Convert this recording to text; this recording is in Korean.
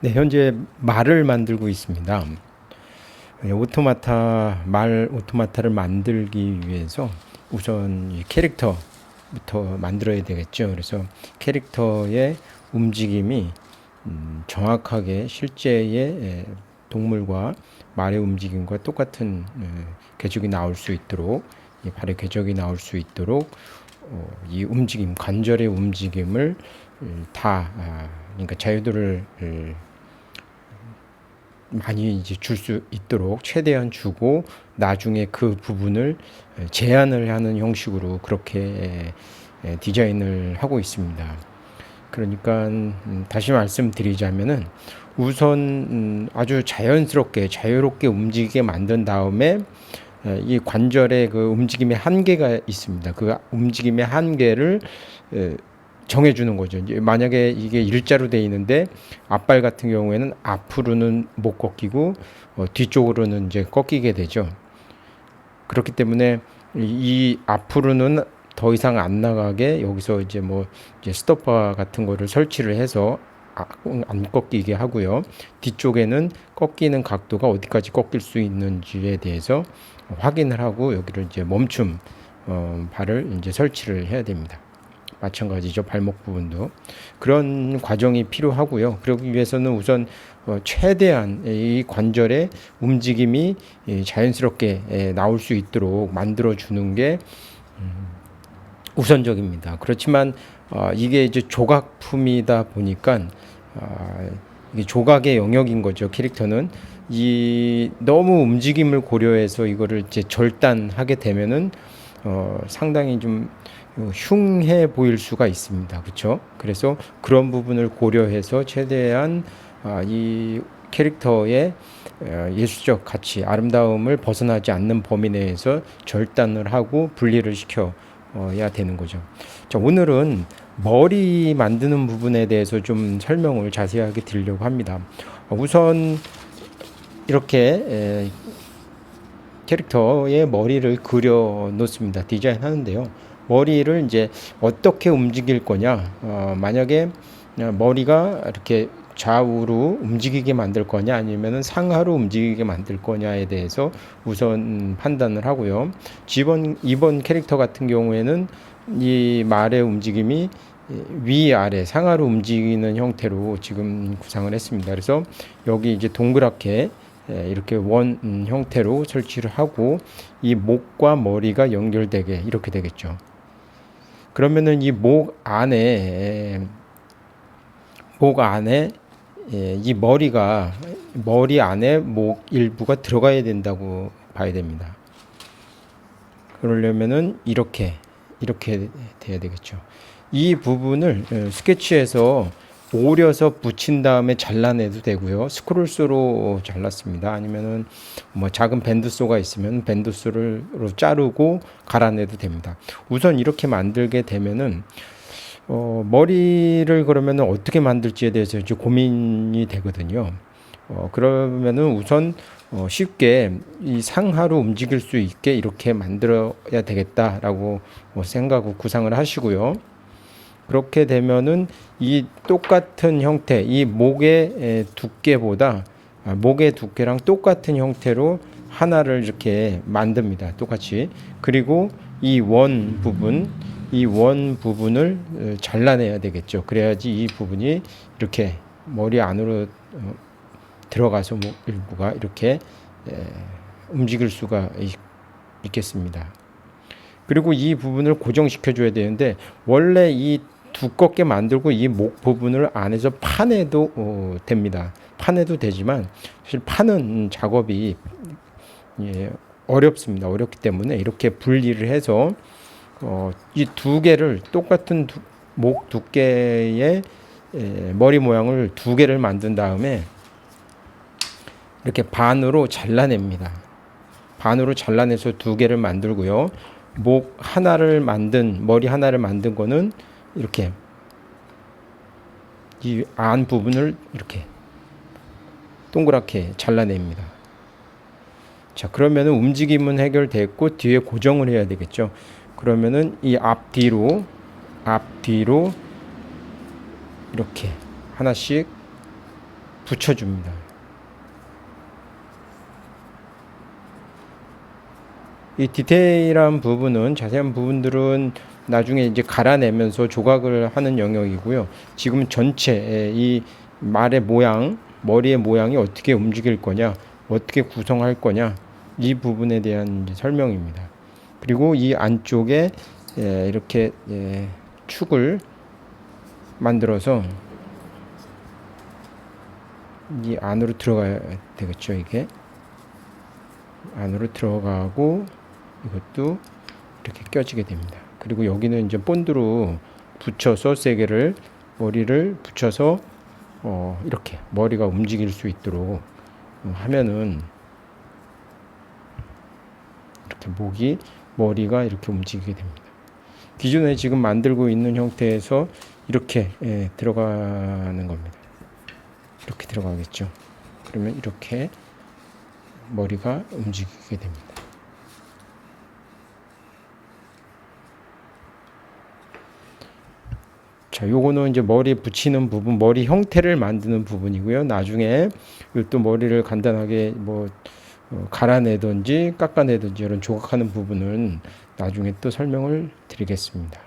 네, 현재 말을 만들고 있습니다. 예, 오토마타 말 오토마타를 만들기 위해서 우선 이 캐릭터부터 만들어야 되겠죠. 그래서 캐릭터의 움직임이 음, 정확하게 실제의 예, 동물과 말의 움직임과 똑같은 예, 궤적이 나올 수 있도록 이 발의 궤적이 나올 수 있도록 어, 이 움직임 관절의 움직임을 음, 다 아, 그러니까 자유도를 음, 많이 이제 줄 수 있도록 최대한 주고 나중에 그 부분을 제한을 하는 형식으로 그렇게 에, 디자인을 하고 있습니다. 그러니까 음, 다시 말씀드리자면은 우선 음, 아주 자연스럽게 자유롭게 움직이게 만든 다음에 에, 이 관절의 그 움직임의 한계가 있습니다. 그 움직임의 한계를 에, 정해주는 거죠. 이제 만약에 이게 일자로 돼 있는데 앞발 같은 경우에는 앞으로는 못 꺾이고 어, 뒤쪽으로는 이제 꺾이게 되죠. 그렇기 때문에 이, 이 앞으로는 더 이상 안 나가게 여기서 이제 뭐 이제 스토퍼 같은 거를 설치를 해서 아, 안 꺾이게 하고요. 뒤쪽에는 꺾이는 각도가 어디까지 꺾일 수 있는지에 대해서 확인을 하고 여기를 이제 멈춤 어, 발을 이제 설치를 해야 됩니다. 마찬가지죠. 발목 부분도 그런 과정이 필요하고요. 그러기 위해서는 우선 어, 최대한 이 관절의 움직임이 예, 자연스럽게 예, 나올 수 있도록 만들어 주는 게 음, 우선적입니다. 그렇지만 어, 이게 이제 조각품이다 보니까 어, 이게 조각의 영역인 거죠. 캐릭터는 이 너무 움직임을 고려해서 이거를 이제 절단하게 되면은 어, 상당히 좀 흉해 보일 수가 있습니다. 그렇죠? 그래서 그런 부분을 고려해서 최대한 아, 이 캐릭터의 어, 예술적 가치, 아름다움을 벗어나지 않는 범위 내에서 절단을 하고 분리를 시켜야 되는 거죠. 자, 오늘은 머리 만드는 부분에 대해서 좀 설명을 자세하게 드리려고 합니다. 우선 이렇게 캐릭터의 머리를 그려 놓습니다. 디자인 하는데요. 머리를 이제 어떻게 움직일 거냐. 어, 만약에 머리가 이렇게 좌우로 움직이게 만들 거냐 아니면은 상하로 움직이게 만들 거냐에 대해서 우선 판단을 하고요. 지번 이번 캐릭터 같은 경우에는 이 말의 움직임이 위 아래 상하로 움직이는 형태로 지금 구상을 했습니다. 그래서 여기 이제 동그랗게 이렇게 원 형태로 설치를 하고 이 목과 머리가 연결되게 이렇게 되겠죠. 그러면은 이 목 안에 목 안에 예, 이 머리가 머리 안에 목 일부가 들어가야 된다고 봐야 됩니다. 그러려면은 이렇게 이렇게 돼야 되겠죠. 이 부분을 어, 스케치에서 오려서 붙인 다음에 잘라내도 되고요. 스크롤소로 잘랐습니다. 아니면은 뭐 작은 밴드소가 있으면 밴드소를 자르고 갈아내도 됩니다. 우선 이렇게 만들게 되면은 어, 머리를 그러면은 어떻게 만들지에 대해서 이제 고민이 되거든요. 어, 그러면은 우선 어, 쉽게 이 상하로 움직일 수 있게 이렇게 만들어야 되겠다라고 뭐 생각하고 구상을 하시고요. 그렇게 되면은 이 똑같은 형태, 이 목의 두께보다 아, 목의 두께랑 똑같은 형태로 하나를 이렇게 만듭니다. 똑같이. 그리고 이 원 부분, 이 원 부분을 어, 잘라내야 되겠죠. 그래야지 이 부분이 이렇게 머리 안으로 어, 들어가서 뭐 일부가 이렇게 움직일 수가 있겠습니다. 그리고 이 부분을 고정시켜 줘야 되는데 원래 이 두껍게 만들고 이 목 부분을 안에서 파내도 어, 됩니다. 파내도 되지만 사실 파는 작업이 예, 어렵습니다. 어렵기 때문에 이렇게 분리를 해서 어, 이 두 개를 똑같은 두, 목 두께의 예, 머리 모양을 두 개를 만든 다음에 이렇게 반으로 잘라냅니다. 반으로 잘라내서 두 개를 만들고요. 목 하나를 만든 머리 하나를 만든 거는 이렇게 이 안 부분을 이렇게 동그랗게 잘라냅니다. 자, 그러면은 움직임은 해결됐고 뒤에 고정을 해야 되겠죠. 그러면은 이 앞뒤로 앞뒤로 이렇게 하나씩 붙여줍니다. 이 디테일한 부분은 자세한 부분들은 나중에 이제 갈아내면서 조각을 하는 영역이고요. 지금 전체 이 말의 모양, 머리의 모양이 어떻게 움직일 거냐, 어떻게 구성할 거냐 이 부분에 대한 설명입니다. 그리고 이 안쪽에 예, 이렇게 예, 축을 만들어서 이 안으로 들어가야 되겠죠 이게 안으로 들어가고 이것도 이렇게 껴지게 됩니다. 그리고 여기는 이제 본드로 붙여서 세게를 머리를 붙여서 어 이렇게 머리가 움직일 수 있도록 하면은 이렇게 목이 머리가 이렇게 움직이게 됩니다. 기존에 지금 만들고 있는 형태에서 이렇게 예, 들어가는 겁니다. 이렇게 들어가겠죠. 그러면 이렇게 머리가 움직이게 됩니다. 자, 요거는 이제 머리에 붙이는 부분, 머리 형태를 만드는 부분이고요. 나중에 또 머리를 간단하게 뭐 어, 갈아내든지 깎아내든지 이런 조각하는 부분은 나중에 또 설명을 드리겠습니다.